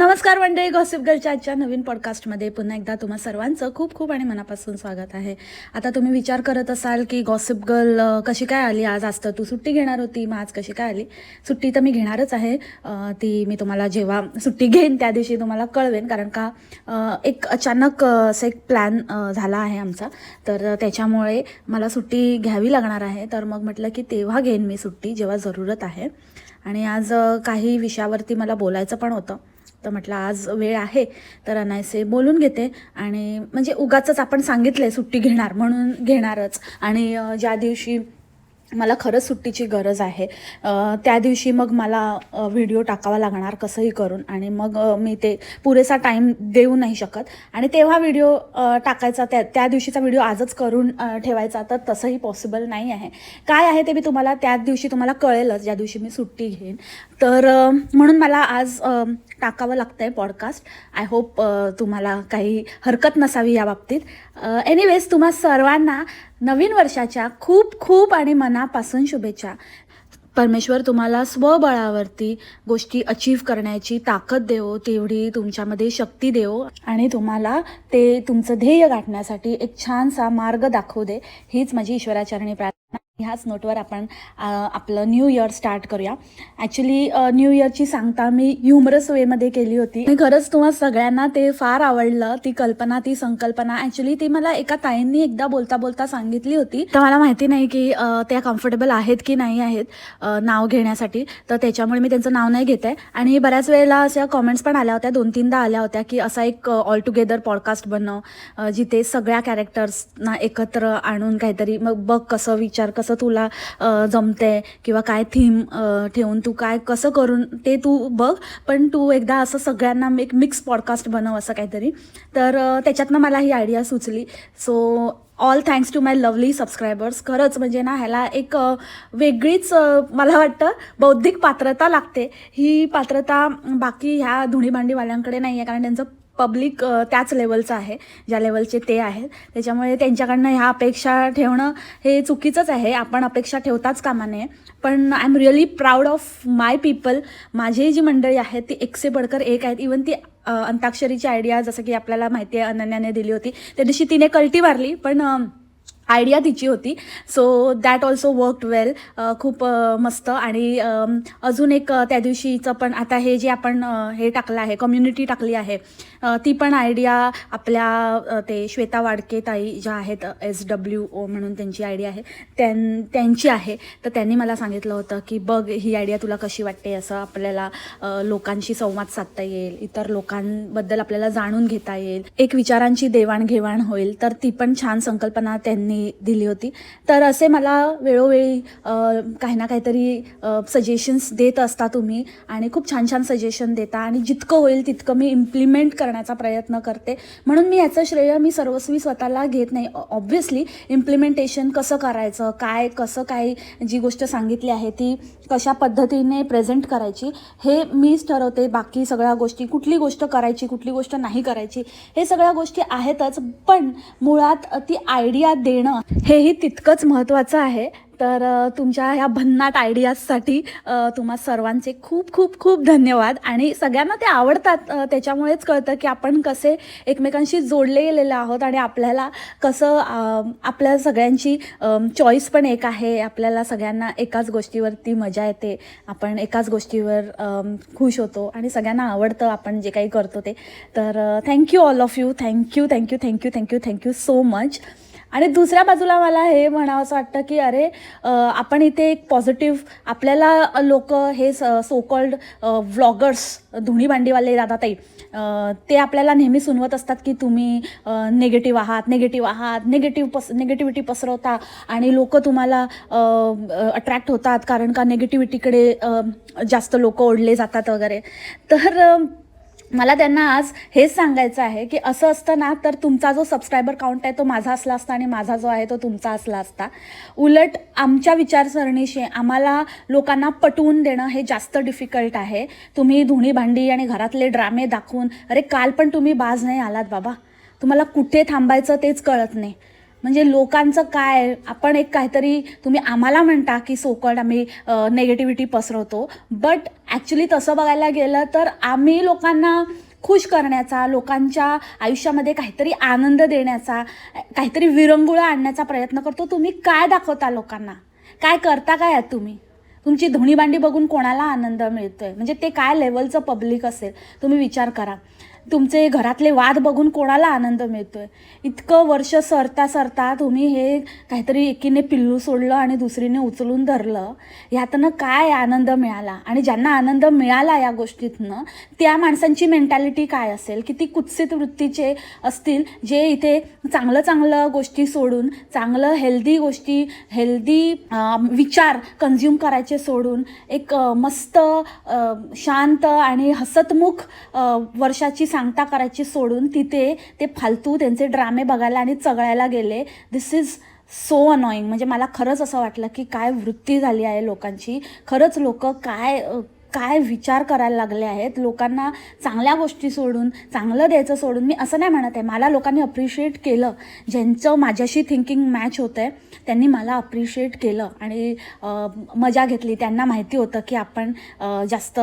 नमस्कार मंडळी गॉसिप गर्लच्या आजच्या नवीन पॉडकास्टमध्ये पुन्हा एकदा तुम्हा सर्वांचं खूप खूप आणि मनापासून स्वागत आहे. आता तुम्ही विचार करत असाल की गॉसिप गर्ल कशी काय आली? आज आज तर तू सुट्टी घेणार होती मग आज कशी काय आली? सुट्टी तर मी घेणारच आहे. ती मी तुम्हाला जेव्हा सुट्टी घेईन त्या दिवशी तुम्हाला कळवेन. कारण का एक अचानक असं एक प्लॅन झाला आहे आमचा. तर त्याच्यामुळे मला सुट्टी घ्यावी लागणार आहे. तर मग म्हटलं की तेव्हा घेईन मी सुट्टी जेव्हा जरूरत आहे. आणि आज काही विषयावरती मला बोलायचं पण होतं. तर म्हटलं आज वेळ आहे. तर अनायसे बोलून घेते आणि म्हणजे उगाचच आपण सांगितले सुट्टी घेणार म्हणून घेणारच. आणि ज्या दिवशी मला खरंच सुट्टीची गरज आहे. त्या दिवशी मग मला व्हिडिओ टाकावा लागणार कसंही करून आणि मग मी ते पुरेसा टाईम देऊ नाही शकत. आणि तेव्हा व्हिडिओ टाकायचा त्या त्या दिवशीचा व्हिडिओ आजच करून ठेवायचा तर तसंही पॉसिबल नाही आहे. काय आहे ते मी तुम्हाला त्याच दिवशी तुम्हाला कळेलच ज्या दिवशी मी सुट्टी घेईन. तर म्हणून मला आज टाकावं लागतं आहे पॉडकास्ट आय होप तुम्हाला काही हरकत नसावी या बाबतीत. एनिवेज तुम्हा सर्वांना नवीन वर्षाच्या खूप खूप आणि मनापासून शुभेच्छा. परमेश्वर तुम्हाला स्वबळावरती गोष्टी अचीव करण्याची ताकद देवो तेवढी तुमच्यामध्ये शक्ती देवो आणि तुम्हाला ते तुमचं ध्येय गाठण्यासाठी एक छानसा मार्ग दाखवू दे. हीच माझी ईश्वराचरणी प्रार्थना. ह्याच नोटवर आपण आपलं न्यू इयर स्टार्ट करूया. ॲक्च्युली न्यू इयरची सांगता मी ह्युमरस वेमध्ये केली होती. आणि खरंच तुम्हा सगळ्यांना ते फार आवडलं ती कल्पना ती संकल्पना. ॲक्च्युली ती मला एका ताईंनी एकदा बोलता बोलता सांगितली होती. तर मला माहिती नाही की त्या कम्फर्टेबल आहेत की नाही आहेत नाव घेण्यासाठी. तर त्याच्यामुळे मी त्यांचं नाव नाही घेत. आहे आणि बऱ्याच वेळेला अशा कॉमेंट्स पण आल्या होत्या दोन तीनदा आल्या होत्या की असा एक ऑल टुगेदर पॉडकास्ट बनव जिथे सगळ्या कॅरेक्टर्सना एकत्र आणून काहीतरी मग बघ कसं विचार कसं तुला जमते किंवा काय थीम ठेवून तू काय कसं करून ते तू बघ. पण तू एकदा असं सगळ्यांना एक मिक्स पॉडकास्ट बनव असं काहीतरी. तर त्याच्यातनं मला ही आयडिया सुचली. So all thanks to my lovely subscribers खरंच म्हणजे ना ह्याला एक वेगळीच मला वाटतं बौद्धिक पात्रता लागते. ही पात्रता बाकी ह्या धुणीभांडीवाल्यांकडे नाही आहे कारण त्यांचं पब्लिक त्याच लेवलचं आहे ज्या लेवलचे ते आहेत. त्याच्यामुळे त्यांच्याकडनं ह्या अपेक्षा ठेवणं हे चुकीचंच आहे. आपण अपेक्षा ठेवताच कामा नये. पण I am really proud of my people माझी जी मंडळी आहेत ती एकसे बडकर एक आहेत. इवन ती अंताक्षरीची आयडिया जसं की आपल्याला माहिती आहे अनन्याने दिली होती. त्या दिवशी तिने कल्टी मारली पण आयडिया तिची होती. So that also worked well खूप मस्त. आणि अजून एक त्या दिवशीचं पण आता हे जे आपण हे टाकलं आहे कम्युनिटी टाकली आहे ती पण आयडिया आपल्या ते श्वेता वाडके ताई ज्या आहेत एस डब्ल्यू ओ म्हणून त्यांची आयडिया आहे त्यां त्यांची आहे. तर त्यांनी मला सांगितलं होतं की बघ ही आयडिया तुला कशी वाटते? असं आपल्याला लोकांशी संवाद साधता येईल इतर लोकांबद्दल आपल्याला जाणून घेता येईल. एक विचारांची देवाणघेवाण होईल. तर ती पण छान संकल्पना त्यांनी दिली होती. तर असे मला वेळोवेळी काही ना काहीतरी सजेशन्स देत असता तुम्ही आणि खूप छान छान सजेशन देता आणि जितकं होईल तितकं मी इम्प्लिमेंट करण्याचा प्रयत्न करते. म्हणून मी याचं श्रेय मी सर्वस्वी स्वतःला घेत नाही. ऑब्व्हियसली इम्प्लिमेंटेशन कसं करायचं काय कसं काय जी गोष्ट सांगितली आहे ती कशा पद्धतीने प्रेझेंट करायची हे मीच ठरवते. बाकी सगळ्या गोष्टी कुठली गोष्ट करायची कुठली गोष्ट नाही करायची हे सगळ्या गोष्टी आहेतच. पण मुळात ती आयडिया देणं हेही तितकंच महत्त्वाचं आहे. तर तुमच्या ह्या भन्नाट आयडियाजसाठी तुम्हा सर्वांचे खूप खूप खूप धन्यवाद. आणि सगळ्यांना ते आवडतात त्याच्यामुळेच कळतं की आपण कसे एकमेकांशी जोडले गेलेले आहोत आणि आपल्याला कसं आपल्या सगळ्यांची चॉईस पण एक आहे. आपल्याला सगळ्यांना एकाच गोष्टीवरती मजा येते. आपण एकाच गोष्टीवर खुश होतो आणि सगळ्यांना आवडतं आपण जे काही करतो ते. तर thank you all of you thank you thank you thank you thank you thank you so much आणि दुसऱ्या बाजूला मला हे म्हणावं असं वाटतं की अरे आपण इथे एक पॉझिटिव्ह आपल्याला लोक हे सो कॉल्ड व्लॉगर्स धुणी भांडीवाले दादा ताई ते आपल्याला नेहमी सुनवत असतात की तुम्ही निगेटिव्ह आहात निगेटिव्ह आहात निगेटिव्ह पस निगेटिव्हिटी पसरवता आणि लोक तुम्हाला अट्रॅक्ट होतात कारण का निगेटिव्हिटीकडे जास्त लोक ओढले जातात वगैरे. तर मला त्यांना आज हेच सांगायचं आहे की असं असतं ना तर तुमचा जो सबस्क्रायबर काउंट आहे तो माझा असला असता आणि माझा जो आहे तो तुमचा असला असता. उलट आमच्या विचारसरणीशी आम्हाला लोकांना पटवून देणं हे जास्त डिफिकल्ट आहे. तुम्ही धुणी भांडी आणि घरातले ड्रामे दाखवून अरे काल पण तुम्ही बाज नाही आलात बाबा. तुम्हाला कुठे थांबायचं तेच कळत नाही. म्हणजे लोकांचं काय? आपण एक काहीतरी तुम्ही आम्हाला म्हणता की सोकड आम्ही नेगेटिव्हिटी पसरवतो. बट ॲक्च्युली तसं बघायला गेलं तर आम्ही लोकांना खुश करण्याचा लोकांच्या आयुष्यामध्ये काहीतरी आनंद देण्याचा काहीतरी विरंगुळा आणण्याचा प्रयत्न करतो. तुम्ही काय दाखवता लोकांना? काय करता काय आहात तुम्ही? तुमची धुणीभांडी बघून कोणाला आनंद मिळतोय? म्हणजे ते काय लेवलचं पब्लिक असेल? तुम्ही विचार करा. तुमचे घरातले वाद बघून कोणाला आनंद मिळतोय? इतकं वर्ष सरता सरता तुम्ही हे काहीतरी एकीने पिल्लू सोडलं आणि दुसरीने उचलून धरलं. ह्यातनं काय आनंद मिळाला? आणि ज्यांना आनंद मिळाला या गोष्टीतनं त्या माणसांची मेंटॅलिटी काय असेल? किती कुत्सित वृत्तीचे असतील जे इथे चांगलं चांगलं गोष्टी सोडून चांगलं हेल्दी गोष्टी हेल्दी विचार कन्झ्युम करायचे सोडून एक मस्त शांत आणि हसतमुख वर्षाची सांगता करायची सोडून तिथे ते फालतू त्यांचे ड्रामे बघायला आणि चगळायला गेले. दिस इज सो अनॉईंग म्हणजे मला खरंच असं वाटलं की काय वृत्ती झाली आहे लोकांची. खरंच लोक काय काय विचार करायला लागले आहेत. लोकांना चांगल्या गोष्टी सोडून चांगलं द्यायचं सोडून मी असं नाही म्हणत आहे. मला लोकांनी अप्रिशिएट केलं. ज्यांचं माझ्याशी थिंकिंग मॅच होतं आहे त्यांनी मला अप्रिशिएट केलं. आणि मजा घेतली. त्यांना माहिती होतं की आपण जास्त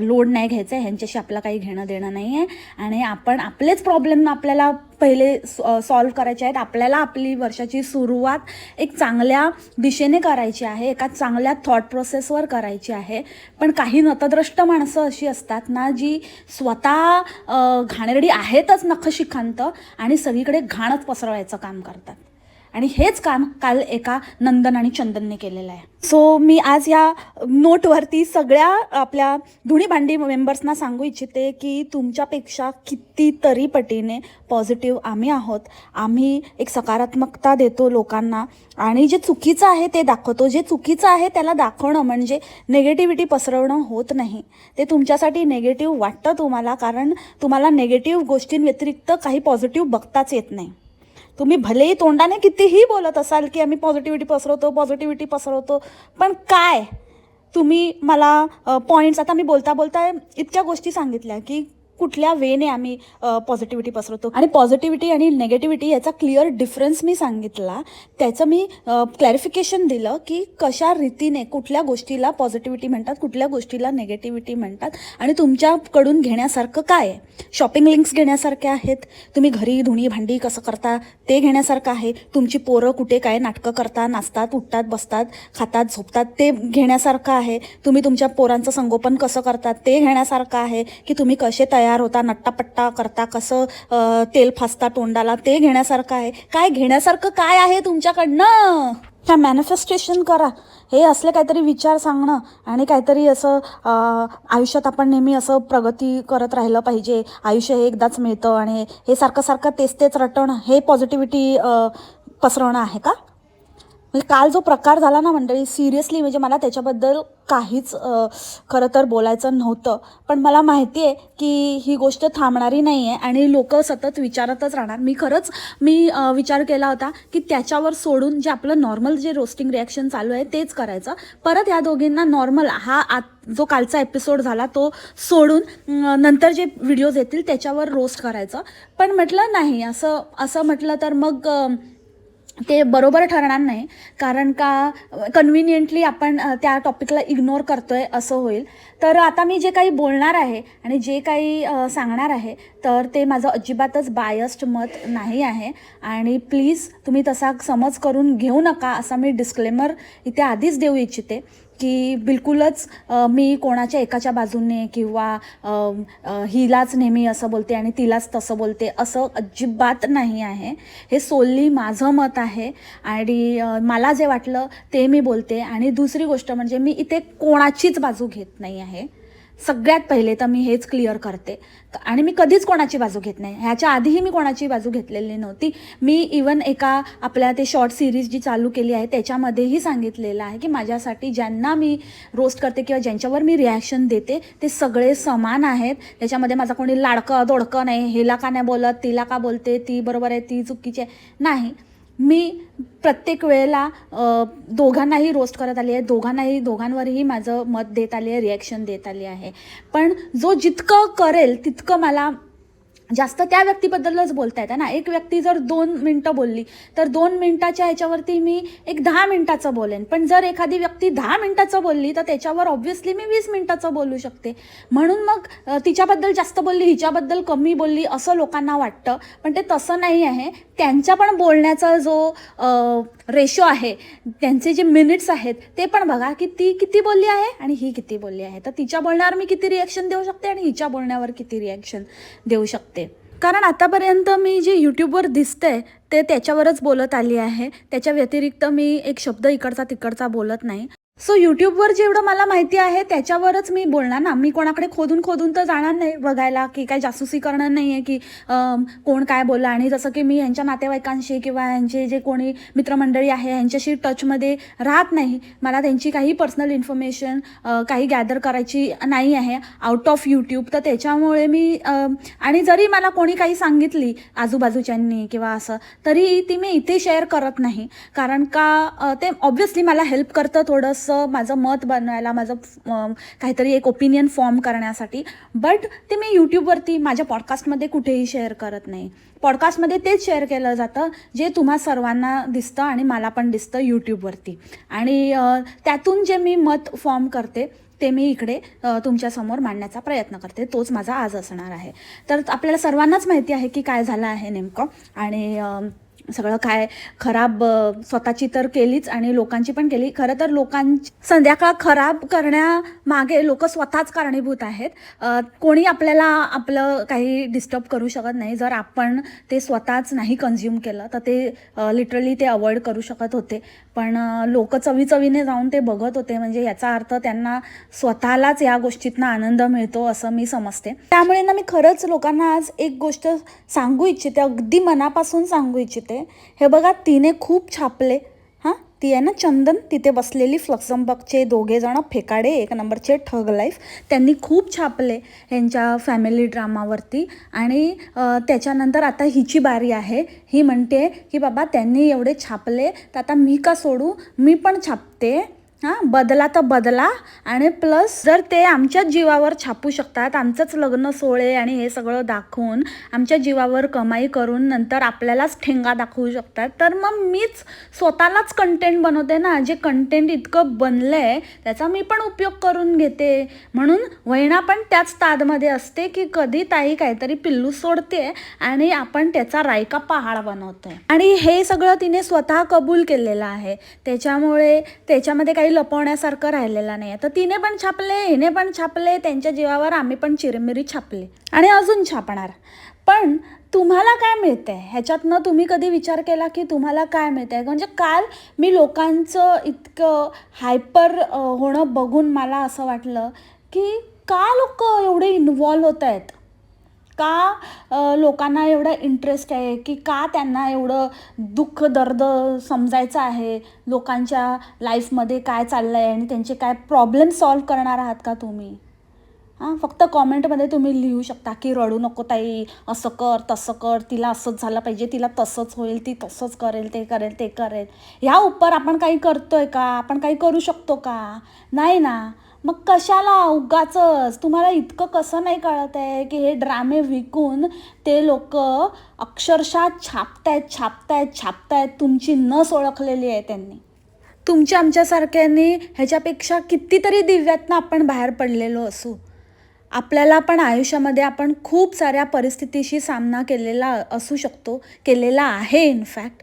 लोड नाही घ्यायचं आहे ह्यांच्याशी आपला काही घेणं देणं नाही आहे. आणि आपण आपलेच प्रॉब्लेम आपल्याला पहिले सॉल्व करायचे आहेत. आपल्याला आपली वर्षाची सुरुवात एक चांगल्या दिशेने करायची आहे एका चांगल्या थॉट प्रोसेसवर करायची आहे. पण काही नतद्रष्ट माणसं अशी असतात ना जी स्वतः घाणेरडी आहेतच नखशिखांत आणि सगळीकडे घाणच पसरवायचं काम करतात. आणि हेच काम काल एका नंदन आणि चंदनने केलेलं आहे. सो मी आज या नोटवरती सगळ्या आपल्या धुणी भांडी मेंबर्सना सांगू इच्छिते की तुमच्यापेक्षा कितीतरी पटीने पॉझिटिव्ह आम्ही आहोत. आम्ही एक सकारात्मकता देतो लोकांना आणि जे चुकीचं आहे ते दाखवतो. जे चुकीचं आहे त्याला दाखवणं म्हणजे नेगेटिव्हिटी पसरवणं होत नाही. ते तुमच्यासाठी नेगेटिव्ह वाटतं तुम्हाला कारण तुम्हाला नेगेटिव्ह गोष्टींव्यतिरिक्त काही पॉझिटिव्ह बघताच येत नाही. तुम्ही भलेही तोंडाने कितीही बोलत असाल की आम्ही पॉझिटिव्हिटी पसरवतो पॉझिटिव्हिटी पसरवतो पण काय? तुम्ही मला पॉईंट्स आता मी बोलता बोलता इतक्या गोष्टी सांगितल्या की कुठल्या वेने आम्ही पॉझिटिव्हिटी पसरवतो. आणि पॉझिटिव्हिटी आणि नेगेटिव्हिटी याचा क्लिअर डिफरन्स मी सांगितला. त्याचं मी क्लॅरिफिकेशन दिलं की कशा रीतीने कुठल्या गोष्टीला पॉझिटिव्हिटी म्हणतात कुठल्या गोष्टीला नेगेटिव्हिटी म्हणतात आणि तुमच्याकडून घेण्यासारखं काय आहे? शॉपिंग लिंक्स घेण्यासारखे आहेत. तुम्ही घरी धुणी भांडी कसं करता ते घेण्यासारखं आहे. तुमची पोरं कुठे काय नाटकं करता नाचतात उठतात बसतात खातात झोपतात ते घेण्यासारखं आहे. तुम्ही तुमच्या पोरांचं संगोपन कसं करतात ते घेण्यासारखं आहे. की तुम्ही कसे तयार होता नट्टापट्टा करता कसं तेल फासता तोंडाला ते घेण्यासारखं आहे. काय घेण्यासारखं काय आहे तुमच्याकडनं? त्या मॅनिफेस्टेशन करा. हे असले काहीतरी विचार सांगणं आणि काहीतरी असं आयुष्यात आपण नेहमी असं प्रगती करत राहिलं पाहिजे. आयुष्य हे एकदाच मिळतं आणि हे सारखं सारखं तेच तेच रटवणं हे पॉझिटिव्हिटी पसरवणं आहे का? म्हणजे काल जो प्रकार झाला ना मंडळी सिरियसली म्हणजे मला त्याच्याबद्दल काहीच खरं तर बोलायचं नव्हतं. पण मला माहिती आहे की ही गोष्ट थांबणारी नाही आहे आणि लोक सतत विचारतच राहणार. मी खरंच मी विचार केला होता की त्याच्यावर सोडून जे आपलं नॉर्मल जे रोस्टिंग रिॲक्शन चालू आहे तेच करायचं. परत या दोघींना नॉर्मल हा आत जो कालचा एपिसोड झाला तो सोडून नंतर जे व्हिडिओज येतील त्याच्यावर रोस्ट करायचं. पण म्हटलं नाही असं असं म्हटलं तर मग ते बरोबर ठरणार नाही कारण का कन्व्हिनियंटली आपण त्या टॉपिकला इग्नोर करतोय असं होईल. तर आता मी जे काही बोलणार आहे आणि जे काही सांगणार आहे तर ते माझं अजिबातच बायस्ड मत नाही आहे. आणि प्लीज तुम्ही तसा समज करून घेऊ नका असा मी डिस्क्लेमर इथे आधीच देऊ इच्छिते. की बिलकुलच मी कोणाच्या एकाच्या बाजूने किंवा हिलाच नेहमी असं बोलते आणि तिलाच तसं बोलते असं अजिबात नाही आहे. हे सोलली माझं मत आहे आणि मला जे वाटलं ते मी बोलते. आणि दुसरी गोष्ट म्हणजे मी इथे कोणाचीच बाजू घेत नाही आहे. सगळ्यात पहिले तर मी हेच क्लिअर करते. आणि मी कधीच कोणाची बाजू घेत नाही. ह्याच्या आधीही मी कोणाची बाजू घेतलेली नव्हती. मी इवन एका आपल्या ते शॉर्ट सिरीज जी चालू केली आहे त्याच्यामध्येही सांगितलेलं आहे की माझ्यासाठी ज्यांना मी रोस्ट करते किंवा ज्यांच्यावर मी रिॲक्शन देते ते सगळे समान आहेत. त्याच्यामध्ये माझा कोणी लाडकं दोडकं नाही. हेला का नाही बोलत? तिला का बोलते? ती बरोबर आहे ती चुकीची आहे. नाही. मी प्रत्येक वेळेला दोघांनाही रोस्ट करत आली आहे. दोघांनाही दोघांवरही माझं मत देत आली आहे रिॲक्शन देत आली आहे. पण जो जितकं करेल तितकं मला जास्त त्या व्यक्तीबद्दलच बोलता येतं ना? एक व्यक्ती जर दोन मिनटं बोलली तर दोन मिनटाच्या ह्याच्यावरती मी एक दहा मिनटाचं बोलेन. पण जर एखादी व्यक्ती दहा मिनटाचं बोलली तर त्याच्यावर ऑब्व्हियसली मी वीस मिनटाचं बोलू शकते. म्हणून मग तिच्याबद्दल जास्त बोलली हिच्याबद्दल कमी बोलली असं लोकांना वाटतं. पण ते तसं नाही आहे. त्यांच्या पण बोलण्याचा जो रेशो आहे त्यांचे जे मिनिट्स आहेत ते पण बघा की ती किती बोलली आहे आणि ही किती बोलली आहे. तर तिच्या बोलण्यावर मी किती रिॲक्शन देऊ शकते आणि हिच्या बोलण्यावर किती रिॲक्शन देऊ शकते. कारण आतापर्यंत मी जे यूट्यूबवर दिसतंय ते त्याच्यावरच बोलत आली आहे. त्याच्या व्यतिरिक्त मी एक शब्द इकडचा तिकडचा बोलत नाही. सो यूट्यूबवर जेवढं मला माहिती आहे त्याच्यावरच मी बोलणार ना. मी कोणाकडे खोदून खोदून तर जाणार नाही बघायला की काय जासूसी करणार नाही आहे की कोण काय बोलला. आणि जसं की मी यांच्या नातेवाईकांशी किंवा यांचे जे कोणी मित्रमंडळी आहे यांच्याशी टचमध्ये राहत नाही. मला त्यांची काही पर्सनल इन्फॉर्मेशन काही गॅदर करायची नाही आहे. आउट ऑफ यूट्यूब तर त्याच्यामुळे मी आणि जरी मला कोणी काही सांगितली आजूबाजूच्यांनी किंवा असं तरी ती मी इथे शेअर करत नाही. कारण का ते ऑब्व्हियसली मला हेल्प करतं थोडंसं. माझं मत बनवायला माझं काहीतरी एक ओपिनियन फॉर्म करण्यासाठी. बट ते मी यूट्यूबवरती माझ्या पॉडकास्टमध्ये कुठेही शेअर करत नाही. पॉडकास्टमध्ये तेच शेअर केलं जातं जे तुम्हा सर्वांना दिसतं आणि मला पण दिसतं यूट्यूबवरती आणि त्यातून जे मी मत फॉर्म करते ते मी इकडे तुमच्यासमोर मांडण्याचा प्रयत्न करते. तोच माझा आज असणार आहे. तर आपल्याला सर्वांनाच माहिती आहे की काय झालं आहे नेमकं. आणि सगळं काय खराब स्वतःची तर केलीच आणि लोकांची पण केली. खरं तर लोकांची संध्याकाळ खराब करण्यामागे लोक स्वतःच कारणीभूत आहेत. कोणी आपल्याला आपलं काही डिस्टर्ब करू शकत नाही. जर आपण ते स्वतःच नाही कन्झ्युम केलं तर ते लिटरली ते अवॉइड करू शकत होते. पण लोक चवीचवीने जाऊन ते बघत होते. म्हणजे याचा अर्थ त्यांना स्वतःलाच या गोष्टीतनं आनंद मिळतो असं मी समजते. त्यामुळे ना मी खरंच लोकांना आज एक गोष्ट सांगू इच्छिते. अगदी मनापासून सांगू इच्छिते. हे बघा तिने खूप छापले. हां ती आहे ना चंदन तिथे बसलेली फ्लक्झमबकचे दोघे जण फेकाडे एक नंबरचे ठग लाईफ त्यांनी खूप छापले ह्यांच्या फॅमिली ड्रामावरती आणि त्याच्यानंतर आता हिची बारी आहे. ही म्हणते की बाबा त्यांनी एवढे छापले तर आता मी का सोडू? मी पण छापते. हां बदला तर बदला आणि प्लस जर ते आमच्याच जीवावर छापू शकतात आमचंच लग्न सोहळे आणि हे सगळं दाखवून आमच्या जीवावर कमाई करून नंतर आपल्यालाच ठेंगा दाखवू शकतात तर मग मीच स्वतःलाच कंटेंट बनवते ना जे कंटेंट इतकं बनलं आहे त्याचा मी पण उपयोग करून घेते. म्हणून वहिणा पण त्याच तादमध्ये असते की कधी ताई काहीतरी पिल्लू सोडते आणि आपण त्याचा रायका पहाड बनवतोय. आणि हे सगळं तिने स्वतः कबूल केलेलं आहे. त्याच्यामुळे त्याच्यामध्ये काही लपवण्यासारखं राहिलेला नाही आहे तर तिने पण छापले हिने पण छापले त्यांच्या जीवावर आम्ही पण चिरमिरी छापले आणि अजून छापणार. पण तुम्हाला काय मिळतं आहे ह्याच्यातनं तुम्ही कधी विचार केला की तुम्हाला काय मिळतं आहे म्हणजे काल मी लोकांचं इतकं हायपर होणं बघून मला असं वाटलं की का लोक एवढे इन्वॉल्व्ह होत आहेत का लोकांना एवढा इंटरेस्ट आहे की का त्यांना एवढं दुःख दर्द समजायचं आहे? लोकांच्या लाईफमध्ये काय चाललं आहे आणि त्यांचे काय प्रॉब्लेम सॉल्व करणार आहात का तुम्ही? हां फक्त कॉमेंटमध्ये तुम्ही लिहू शकता की रडू नको ताई असं कर तसं कर तिला असंच झालं पाहिजे तिला तसंच होईल ती तसंच करेल ते करेल ते करेल. ह्या उपर आपण काही करतो आहे का? आपण काही करू शकतो का? नाही ना. मग कशाला उगाचच? तुम्हाला इतकं कसं नाही कळत आहे की हे ड्रामे विकून ते लोक अक्षरशः छापतायत छापतायत छापतायत तुमची नस ओळखलेली आहे त्यांनी. तुमच्या आमच्यासारख्यांनी ह्याच्यापेक्षा कितीतरी दिव्यातनं आपण बाहेर पडलेलो असू. आपल्याला पण आयुष्यामध्ये आपण खूप साऱ्या परिस्थितीशी सामना केलेला असू शकतो केलेला आहे इनफॅक्ट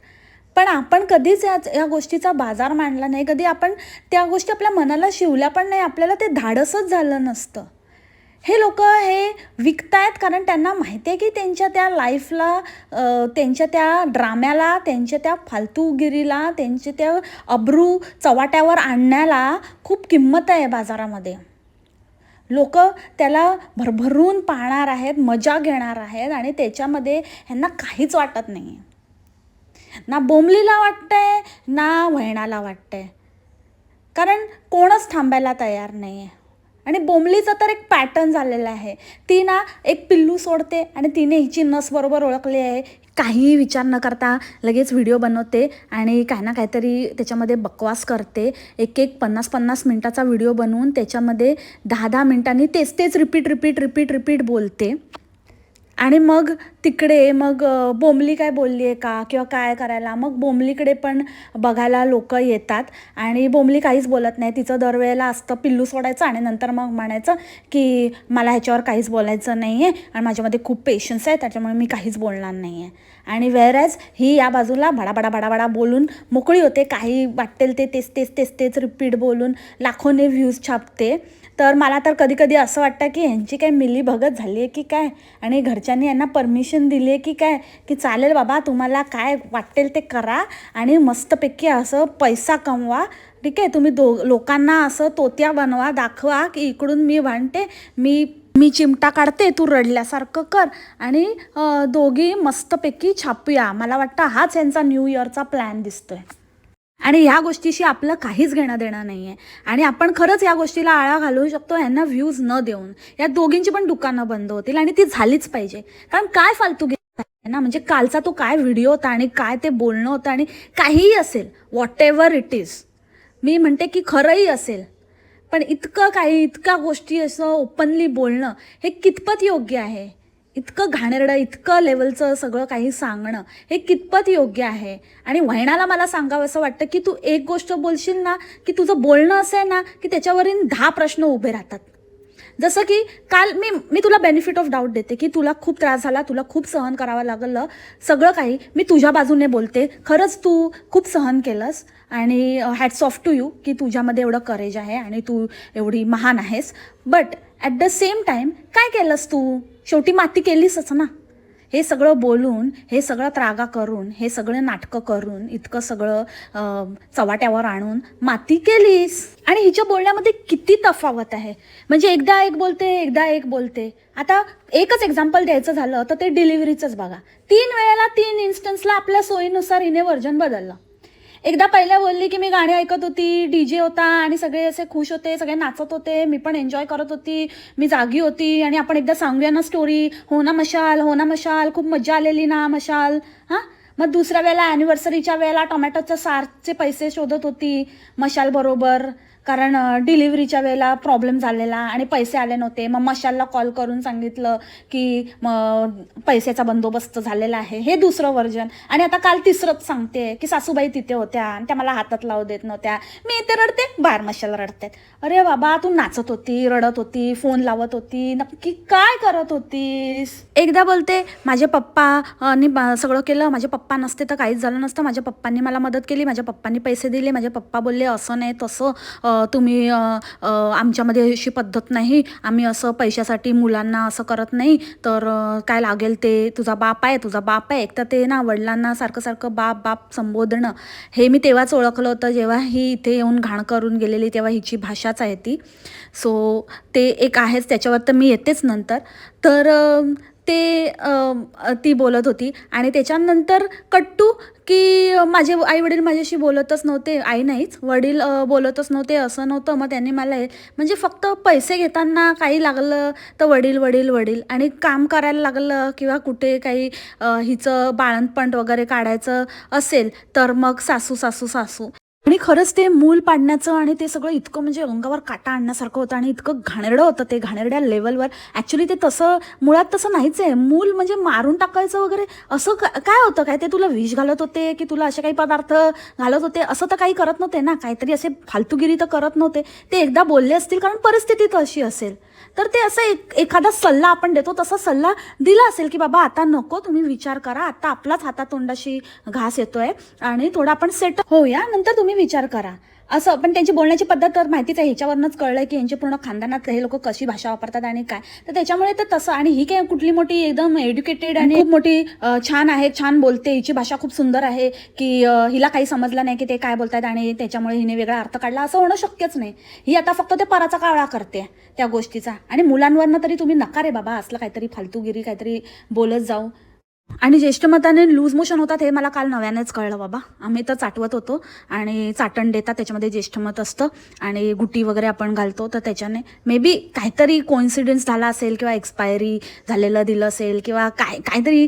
पण आपण कधीच या या गोष्टीचा बाजार मांडला नाही. कधी आपण त्या गोष्टी आपल्या मनाला शिवल्या पण नाही. आपल्याला ते धाडसच झालं नसतं. हे लोक हे विकतायत कारण त्यांना माहिती आहे की त्यांच्या त्या लाईफला त्यांच्या त्या ड्राम्याला त्यांच्या त्या फालतूगिरीला त्यांच्या त्या अब्रू चवाट्यावर आणण्याला खूप किंमत आहे बाजारामध्ये. लोक त्याला भरभरून पाहणार आहेत मजा घेणार आहेत आणि त्याच्यामध्ये ह्यांना काहीच वाटत नाही आहे ना बोंबलीला वाटतंय ना वहिणाला वाटतंय. कारण कोणच थांबायला तयार नाही आहे आणि बोंबलीचा तर एक पॅटर्न झालेला आहे. ती ना एक पिल्लू सोडते आणि तिने हिची नस बरोबर ओळखली आहे. काहीही विचार न करता लगेच व्हिडिओ बनवते आणि काही ना काहीतरी त्याच्यामध्ये बकवास करते. एक एक पन्नास पन्नास मिनटाचा व्हिडिओ बनवून त्याच्यामध्ये दहा दहा मिनटांनी तेच तेच रिपीट रिपीट रिपीट रिपीट बोलते. आणि मग तिकडे मग बोंबली काय बोलली आहे का? किंवा काय करायला? मग बोंबलीकडे पण बघायला लोक येतात आणि बोंबली काहीच बोलत नाही. तिचं दरवेळेला असतं पिल्लू सोडायचं आणि नंतर मग म्हणायचं की मला ह्याच्यावर काहीच बोलायचं नाही आहे आणि माझ्यामध्ये खूप पेशन्स आहे त्याच्यामुळे मी काहीच बोलणार नाही आहे आणि वेरॅज ही या बाजूला भडाभडा भडाभडा बोलून मोकळी होते. काही वाटेल ते तेच तेच तेच तेच रिपीट बोलून लाखोने व्ह्यूज छापते. तर मला तर कधी कधी असं वाटतं की ह्यांची काय मिली भगत झाली आहे की काय? आणि घरच्यांनी यांना परमिशन दिली आहे की काय? की चालेल बाबा तुम्हाला काय वाटेल ते करा आणि मस्तपैकी असं पैसा कमवा. ठीक आहे? तुम्ही दो लोकांना असं तोत्या बनवा दाखवा की इकडून मी भांडते मी मी चिमटा काढते तू रडल्यासारखं कर. आणि दोघी मस्तपैकी छापूया. मला वाटतं हाच यांचा न्यू इयरचा प्लॅन दिसतोय. आणि ह्या गोष्टीशी आपलं काहीच घेणं देणं नाही आहे आणि आपण खरंच या गोष्टीला आळा घालवू शकतो यांना व्ह्यूज न देऊन. या दोघींची पण दुकानं बंद होतील आणि ती झालीच पाहिजे. कारण काय फालतू आहे ना? म्हणजे कालचा तो काय व्हिडिओ होता आणि काय ते बोलणं होतं आणि काहीही असेल वॉट एव्हर इट इज मी म्हणते की खरंही असेल. पण इतकं काही इतक्या गोष्टी असं ओपनली बोलणं हे कितपत योग्य आहे? इतकं घाणेरडं इतकं लेवलचं सगळं काही सांगणं हे कितपत योग्य आहे? आणि वहिणाला मला सांगावं असं वाटतं की तू एक गोष्ट बोलशील ना की तुझं बोलणं असं आहे ना की त्याच्यावरील दहा प्रश्न उभे राहतात. जसं की काल मी मी तुला बेनिफिट ऑफ डाऊट देते की तुला खूप त्रास झाला तुला खूप सहन करावं लागलं सगळं काही मी तुझ्या बाजूने बोलते. खरंच तू खूप सहन केलंस आणि हॅट्स ऑफ टू यू की तुझ्यामध्ये एवढं करेज आहे आणि तू एवढी महान आहेस. But at the same time काय केलंस तू? शेवटी माती केलीसच ना. हे सगळं बोलून हे सगळं त्रागा करून हे सगळं नाटकं करून इतकं सगळं चवाट्यावर चव्हाट्यावर आणून माती केलीस. आणि हिच्या बोलण्यामध्ये किती तफावत आहे. म्हणजे एकदा एक बोलते एकदा एक बोलते. आता एकच एक्झाम्पल द्यायचं झालं तर ते डिलिव्हरीचंच बघा. तीन वेळेला तीन इन्स्टन्सला आपल्या सोयीनुसार हिने व्हर्जन बदललं. एकदा पहिल्या बोलली की मी गाणी ऐकत होती डी जे होता आणि सगळे असे खुश होते सगळे नाचत होते मी पण एन्जॉय करत होती मी जागी होती आणि आपण एकदा सांगूया ना स्टोरी हो ना मशाल हो ना मशाल खूप मजा आलेली ना मशाल. हां? मग दुसऱ्या वेळेला ॲनिव्हर्सरीच्या वेळेला टोमॅटोच्या सारचे पैसे शोधत होती मशाल बरोबर. कारण डिलिव्हरीच्या वेळेला प्रॉब्लेम झालेला आणि पैसे आले नव्हते. मग मशालला कॉल करून सांगितलं की मग पैशाचा बंदोबस्त झालेला आहे. हे दुसरं वर्जन. आणि आता काल तिसरंच सांगते की सासूबाई तिथे होत्या आणि त्या मला हातात लावू देत नव्हत्या. मी इथे रडते बाहेर मशाल रडतात. अरे बाबा तू नाचत होती रडत होती फोन लावत होती नक्की काय करत होतीस? एकदा बोलते माझे पप्पा नी सगळं केलं. माझे पप्पा नसते तर काहीच झालं नसतं. माझ्या पप्पांनी मला मदत केली. माझ्या पप्पांनी पैसे दिले. माझे पप्पा बोलले असं नाही तसं तुम्ही आमच्यामध्ये अशी पद्धत नाही. आम्ही असं पैशासाठी मुलांना असं करत नाही. तर काय लागेल ते तुझा बाप आहे तुझा बाप आहे. एक तर ते ना वडिलांना सारखं सारखं बाप बाप संबोधणं. हे मी तेव्हाच ओळखलं होतं जेव्हा ही इथे येऊन घाण करून गेलेली तेव्हा हिची भाषाच आहे ती. सो ते एक आहेच त्याच्यावर तर मी येतेच नंतर. तर ते ती बोलत होती. आणि त्याच्यानंतर कट्टू की माझे आई वडील माझ्याशी बोलतच नव्हते. आई नाहीच वडील बोलतच नव्हते असं नव्हतं. मग त्यांनी मला हे- म्हणजे फक्त पैसे घेताना काही लागलं तर वडील वडील वडील. आणि काम करायला लागलं किंवा कुठे काही हिचं बाळणपण वगैरे काढायचं असेल तर मग सासू सासू सासू. आणि खरंच ते मूल पाडण्याचं आणि ते सगळं इतकं म्हणजे अंगावर काटा आणण्यासारखं होतं आणि इतकं घाणेरडं होतं ते घाणेरड्या लेवलवर ॲक्च्युली ते तसं मुळात तसं नाहीच आहे. मूल म्हणजे मारून टाकायचं वगैरे असं का- काय होतं? काय ते तुला विष घालत होते की तुला असे काही पदार्थ घालत होते? असं तर काही करत नव्हते ना. काहीतरी असे फालतूगिरी तर करत नव्हते. ते एकदा बोलले असतील कारण परिस्थिती तर अशी असेल. तर ते असं एक एखादा सल्ला आपण देतो तसा सल्ला दिला असेल की बाबा आता नको तुम्ही विचार करा आता आपलाच हातातोंडाशी घास येतोय आणि थोडा आपण सेट होऊया नंतर तुम्ही विचार करा. असं पण त्यांची बोलण्याची पद्धत तर माहितीच आहे ह्याच्यावरनंच कळलं की यांच्या पूर्ण खानदानात हे लोक कशी भाषा वापरतात आणि काय. तर त्याच्यामुळे तर तसं आणि ही काय कुठली मोठी एकदम एज्युकेटेड आणि खूप मोठी छान आहे छान बोलते हिची भाषा खूप सुंदर आहे की हिला काही समजलं नाही की ते काय बोलतात आणि त्याच्यामुळे हिने वेगळा अर्थ काढला असं होणं शक्यच नाही. ही आता फक्त ते पराचा कावळा करते त्या गोष्टीचा. आणि मुलांवरनं तरी तुम्ही नका रे बाबा असलं काहीतरी फालतूगिरी काहीतरी बोलत जाऊ. आणि ज्येष्ठ मताने लूज मोशन होतात हे मला काल नव्यानेच कळलं बाबा. आम्ही तर चाटवत होतो आणि चाटण देतात त्याच्यामध्ये ज्येष्ठ मत असतं आणि गुटी वगैरे आपण घालतो तर त्याच्याने मे बी काहीतरी कोइन्सिडन्स झाला असेल किंवा एक्सपायरी झालेलं दिलं असेल किंवा काय काहीतरी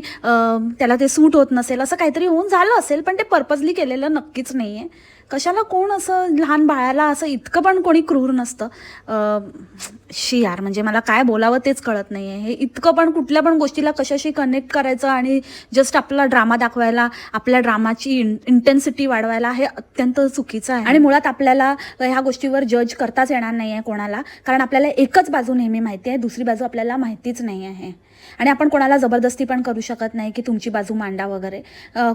त्याला ते सूट होत नसेल असं काहीतरी होऊन झालं असेल पण ते पर्पजली केलेलं नक्कीच नाही आहे कशाला कोण असं लहान बाळाला असं इतकं पण कोणी क्रूर नसतं? शी यार म्हणजे मला काय बोलावं तेच कळत नाही आहे हे इतकं पण कुठल्या पण गोष्टीला कशाशी कनेक्ट करायचं आणि जस्ट आपला ड्रामा दाखवायला आपल्या ड्रामाची इंटेन्सिटी वाढवायला हे अत्यंत चुकीचं आहे. आणि मुळात आपल्याला ह्या गोष्टीवर जज करताच येणार नाही आहे कोणाला. कारण आपल्याला एकच बाजू नेहमी माहिती आहे दुसरी बाजू आपल्याला माहितीच नाही आहे आणि आपण कोणाला जबरदस्ती पण करू शकत नाही की तुमची बाजू मांडा वगैरे.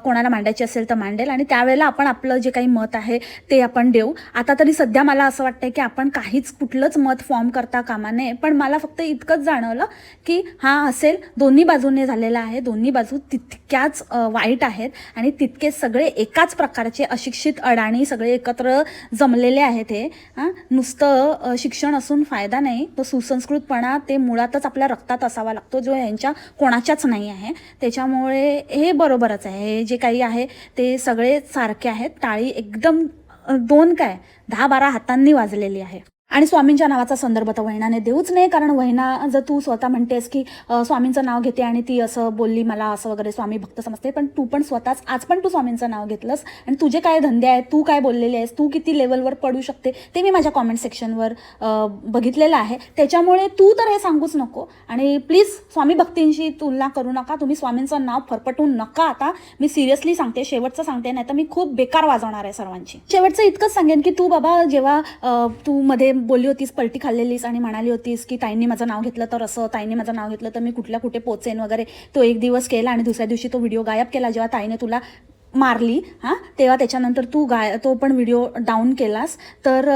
कोणाला मांडायची असेल तर मांडेल आणि त्यावेळेला आपण आपलं जे काही मत आहे ते आपण देऊ. आता तरी सध्या मला असं वाटतंय की आपण काहीच कुठलंच मत फॉर्म करता कामा नये पण मला फक्त इतकंच जाणवलं की हा असेल दोन्ही बाजूने झालेला आहे दोन्ही बाजू तितक्याच वाईट आहेत आणि तितके सगळे एकाच प्रकारचे अशिक्षित अडाणी सगळे एकत्र जमलेले आहेत हे. हां नुसतं शिक्षण असून फायदा नाही तो सुसंस्कृतपणा ते मुळातच आपल्या रक्तात असावा लागतो जो यांच्या कोणाच्याच नाही आहे. त्याच्यामुळे हे बरोबरच आहे. हे जे काही आहे ते सगळे सारखे आहेत. टाळी एकदम दोन काय? दहा बारा हातांनी वाजलेली आहे. आणि स्वामींच्या नावाचा संदर्भ तर वहिनाने देऊच नाही कारण वहिना जर तू स्वतः म्हणतेस की स्वामींचं नाव घेते आणि ती असं बोलली मला असं वगैरे स्वामी भक्त समजते पण तू पण स्वतःच आज पण तू स्वामींचं नाव घेतलंस आणि तुझे काय धंदे आहेत तू काय बोललेले आहेस तू किती लेवलवर पडू शकते ते मी माझ्या कॉमेंट सेक्शनवर बघितलेलं आहे. त्याच्यामुळे तू तर हे सांगूच नको आणि प्लीज स्वामी भक्तींशी तुलना करू नका तुम्ही स्वामींचं नाव फरपटू नका आता. मी सिरियसली सांगते शेवटचं सांगते नाही तर मी खूप बेकार वाजवणार आहे सर्वांची. शेवटचं इतकंच सांगेन की तू बाबा जेव्हा तू मध्ये बोलली होतीस पलटी खाल्लेलीस आणि म्हणाली होतीस की ताईंनी माझं नाव घेतलं तर असं ताईंनी माझं नाव घेतलं तर मी कुठल्या कुठे पोचेन वगैरे. तो एक दिवस केला आणि दुसऱ्या दिवशी तो व्हिडिओ गायब केला जेव्हा ताईने तुला मारली हां? तेव्हा त्याच्यानंतर तू गाय तो पण व्हिडिओ डाऊन केलास. तर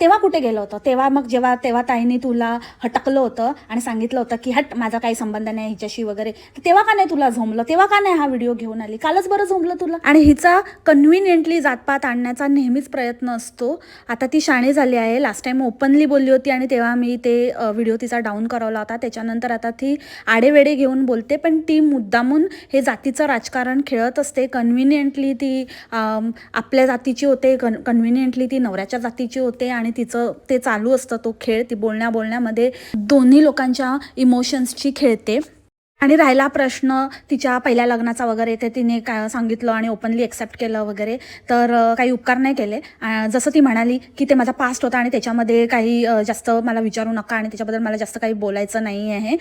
तेव्हा कुठे गेलं होतं? तेव्हा मग जेव्हा तेव्हा ताईने तुला हटकलं होतं आणि सांगितलं होतं की हट माझा काही संबंध नाही हिच्याशी वगैरे. तर तेव्हा का नाही तुला झोमलं तेव्हा का नाही हा व्हिडिओ घेऊन आली? कालच बरं झोमलं तुला? आणि हिचा कन्व्हिनियंटली जातपात आणण्याचा नेहमीच प्रयत्न असतो. आता ती शाणे झाली आहे. लास्ट टाईम ओपनली बोलली होती आणि तेव्हा मी ते व्हिडिओ तिचा डाऊन करवला होता. त्याच्यानंतर आता ती आडेवेडे घेऊन बोलते. पण ती मुद्दामून हे जातीचं राजकारण खेळत असते. कन्व्हिनियंटली ती आपल्या जातीची होते कन कन्व्हिनियंटली ती नवऱ्याच्या जातीची होते आणि तिचं ते चालू असतं तो खेळ ती बोलण्या बोलण्यामध्ये दोन्ही लोकांच्या इमोशन्सची खेळते. आणि राहिला प्रश्न तिच्या पहिल्या लग्नाचा वगैरे ते तिने काय सांगितलं आणि ओपनली एक्सेप्ट केलं वगैरे तर काही उपकार नाही केले. जसं ती म्हणाली की ते माझा पास्ट होता आणि त्याच्यामध्ये काही जास्त मला विचारू नका आणि त्याच्याबद्दल मला जास्त काही बोलायचं नाही आहे.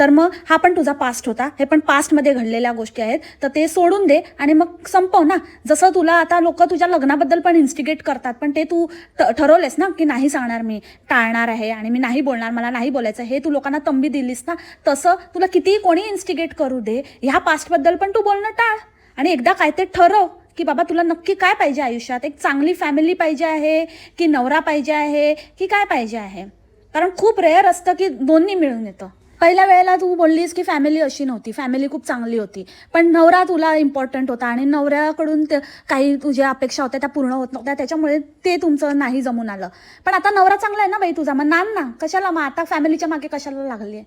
तर मग हा पण तुझा पास्ट होता. हे पण पास्टमध्ये घडलेल्या गोष्टी आहेत. तर ते सोडून दे आणि मग संपव ना. जसं तुला आता लोक तुझ्या लग्नाबद्दल पण इन्स्टिगेट करतात पण ते तू ठरवलेस ना की नाही सांगणार मी टाळणार आहे आणि मी नाही बोलणार मला नाही बोलायचं हे तू लोकांना तंबी दिलीस ना तसं तुला कितीही कोणी इन्स्टिगेट करू दे. ह्या पास्टबद्दल पण तू बोलणं टाळ. आणि एकदा काय ते ठरव की बाबा तुला नक्की काय पाहिजे आयुष्यात? एक चांगली फॅमिली पाहिजे आहे की नवरा पाहिजे आहे की काय पाहिजे आहे? कारण खूप रेअर असतं की दोन्ही मिळून येतं. पहिल्या वेळेला तू बोललीस की फॅमिली अशी नव्हती. फॅमिली खूप चांगली होती. पण नवरा तुला इम्पॉर्टंट होता आणि नवऱ्याकडून ते काही तुझ्या अपेक्षा होत्या त्या पूर्ण होत नव्हत्या. त्याच्यामुळे ते तुमचं नाही जमून आलं. पण आता नवरा चांगला आहे ना बाई तुझा? मग नान ना. कशाला? मग आता फॅमिलीच्या मागे कशाला लागली आहे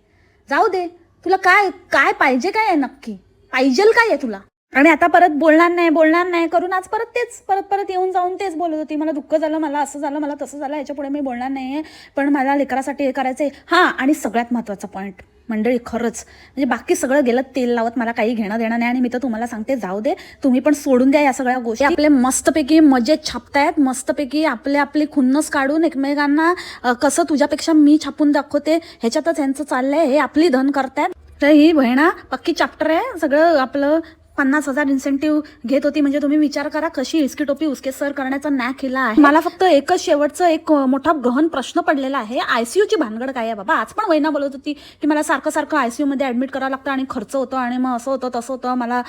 जाऊ दे. तुला काय काय पाहिजे काय आहे नक्की? पाहिजेल काय आहे तुला? आणि आता परत बोलणार नाही बोलणार नाही करून आज परत तेच परत परत येऊन जाऊन तेच बोलत होती. मला दुःख झालं मला असं झालं मला तसं झालं याच्यापुढे मी बोलणार नाही आहे पण मला लेकरासाठी हे करायचं आहे हां आणि सगळ्यात महत्त्वाचा पॉईंट मंडळी खरंच. म्हणजे बाकी सगळं गेलं तेल लावत मला काही घेणं देणं नाही आणि मी तर तुम्हाला सांगते जाऊ दे. तुम्ही पण सोडून द्या या सगळ्या गोष्टी. आपले मस्तपैकी मजेत छापतायत मस्तपैकी आपले आपले खुन्नस काढून एकमेकांना कसं तुझ्यापेक्षा मी छापून दाखवते ह्याच्यातच यांचं चाललंय हे आपली धन करतायत. तर ही बहिणा पक्की चॅप्टर आहे सगळं आपलं पन्नास हजार इन्सेंटिव्ह घेत होती. म्हणजे तुम्ही विचार करा कशी इसकी टोपी उसके सर करण्याचा नॅक केला आहे. मला फक्त एकच शेवटचं एक मोठा गहन प्रश्न पडलेला आहे. आयसीयू ची भानगड काय आहे बाबा? आज पण वैना बोलत होती की मला सारखं सारखं आयसीयू मध्ये ऍडमिट करावं लागतं आणि खर्च होतो आणि मग असं होतं तसं होतं मला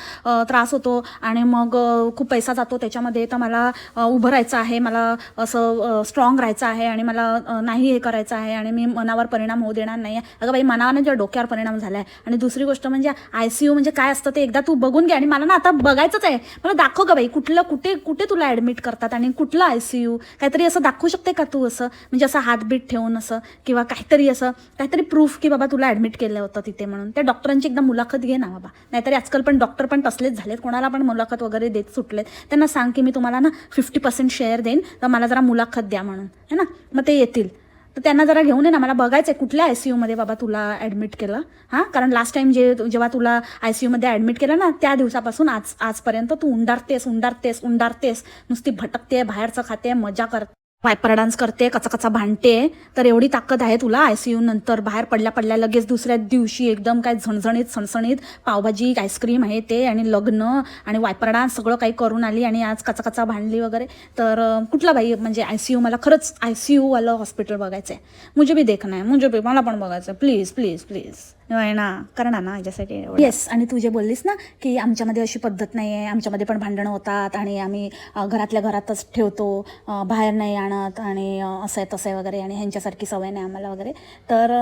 त्रास होतो आणि मग खूप पैसा जातो. त्याच्यामध्ये तर मला उभं राहायचं आहे. मला असं स्ट्रॉंग राहायचं आहे आणि मला नाही हे करायचं आहे आणि मी मनावर परिणाम होऊ देणार नाही. आहे अगं बाई मनावर ज्या डोक्यावर परिणाम झाला आहे आणि दुसरी गोष्ट म्हणजे आयसीयू म्हणजे काय असतं ते एकदा तू बघून घे. आणि मला ना आता बघायचंच आहे. मला दाखव का बाई कुठलं कुठे कुठे तुला ऍडमिट करतात आणि कुठलं आय सी यू काहीतरी असं दाखवू शकते का तू असं? म्हणजे असं हातबीट ठेवून असं किंवा काहीतरी असं काहीतरी प्रूफ की बाबा तुला ऍडमिट केलं होतं तिथे म्हणून. त्या डॉक्टरांची एकदा मुलाखत घे ना बाबा. नाहीतरी आजकाल पण डॉक्टर पण तसलेच झालेत. कोणाला पण मुलाखत वगैरे देत सुटलेत. त्यांना सांग की मी तुम्हाला ना फिफ्टी पर्सेंट शेअर देईन. तर मला जरा मुलाखत द्या म्हणून. है ना? मग ते येतील. तर त्यांना जरा घेऊन ये ना मला बघायचं आहे कुठल्या आय सी यूमध्ये बाबा तुला ॲडमिट केलं. हां? कारण लास्ट टाइम जे जेव्हा तुला आय सी यूमध्ये ॲडमिट केलं ना त्या दिवसापासून आज आजपर्यंत तू उंडारतेस उंडारतेस उंडारतेस. नुसती भटकते बाहेरचं खाते मजा करते वायपर डान्स करते कचा कचा भांडते तर एवढी ताकद आहे तुला आय सी यू नंतर. बाहेर पडल्या पडल्या लगेच दुसऱ्या दिवशी एकदम काय झणझणीत सणसणीत पावभाजी आईस्क्रीम आहे ते आणि लग्न आणि वायपर डान्स सगळं काही करून आली आणि आज कचा कचा भांडली वगैरे. तर कुठला बाई म्हणजे आय सी यू मला खरंच आय सी यूवालं हॉस्पिटल बघायचं आहे मुझे बी देखणं आहे मुझे बी मला पण बघायचं आहे प्लीज प्लीज प्लीज ना करणार ना याच्यासाठी येस आणि तू जे बोललीस ना की आमच्यामध्ये अशी पद्धत नाही आहे आमच्यामध्ये पण भांडणं होतात आणि आम्ही घरातल्या घरातच ठेवतो बाहेर नाही आणत आणि असं आहे तसं आहे वगैरे आणि ह्यांच्यासारखी सवय नाही आम्हाला वगैरे. तर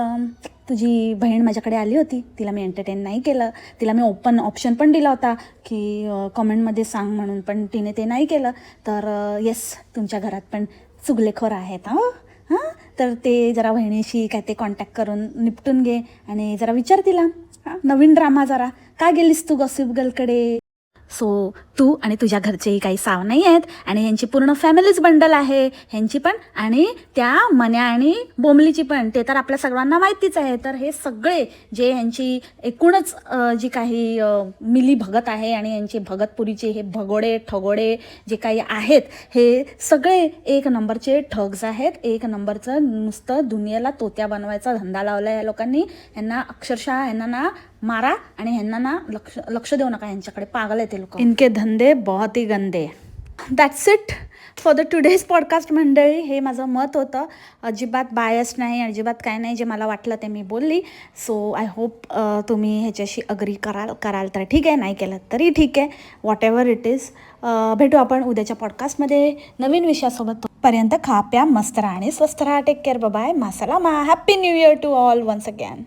तुझी बहीण माझ्याकडे आली होती तिला मी एंटरटेन नाही केलं. तिला मी ओपन ऑप्शन पण दिला होता की कमेंटमध्ये सांग म्हणून पण तिने ते नाही केलं. तर येस तुमच्या घरात पण चुगलेखोर आहेत हां? हां? तर ते जरा बहिणीशी काय ते कॉन्टॅक्ट करून निपटून घे आणि जरा विचार तिला. हां नवीन ड्रामा जरा. का गेलीस तू गॉसिप गर्लकडे सो तू आणि तुझ्या घरचेही काही साव नाही आहेत आणि ह्यांची पूर्ण फॅमिलीच बंडल आहे. ह्यांची पण आणि त्या मन्या आणि बोमलीची पण. ते तर आपल्या सगळ्यांना माहितीच आहे. तर हे सगळे जे ह्यांची एकूणच जी काही मिली भगत आहे आणि यांची भगतपुरीचे हे भगोडे ठगोडे जे काही आहेत हे सगळे एक नंबरचे ठग्स आहेत. एक नंबरचं नुसतं दुनियेला तोत्या बनवायचा धंदा लावला या लोकांनी. यांना अक्षरशः यांना ना मारा आणि ह्यांना ना लक्ष लक्ष देऊ नका यांच्याकडे पागल आहे ते लोक. इनके धंदे बहुत ही गंदे. That's it for the today's podcast मंडळी. हे माझं मत होतं. अजिबात बायस नाही अजिबात काय नाही जे मला वाटलं ते मी बोलली. सो आय होप तुम्ही ह्याच्याशी अग्री कराल कराल तर ठीक आहे नाही केलं तरी ठीक आहे. वॉट एव्हर इट इज भेटू आपण उद्याच्या पॉडकास्टमध्ये नवीन विषयासोबत पर्यंत खा प्या मस्त राहा आणि स्वस्त राहा. टेक केअर बाय मासाला मा. Happy new year to all once again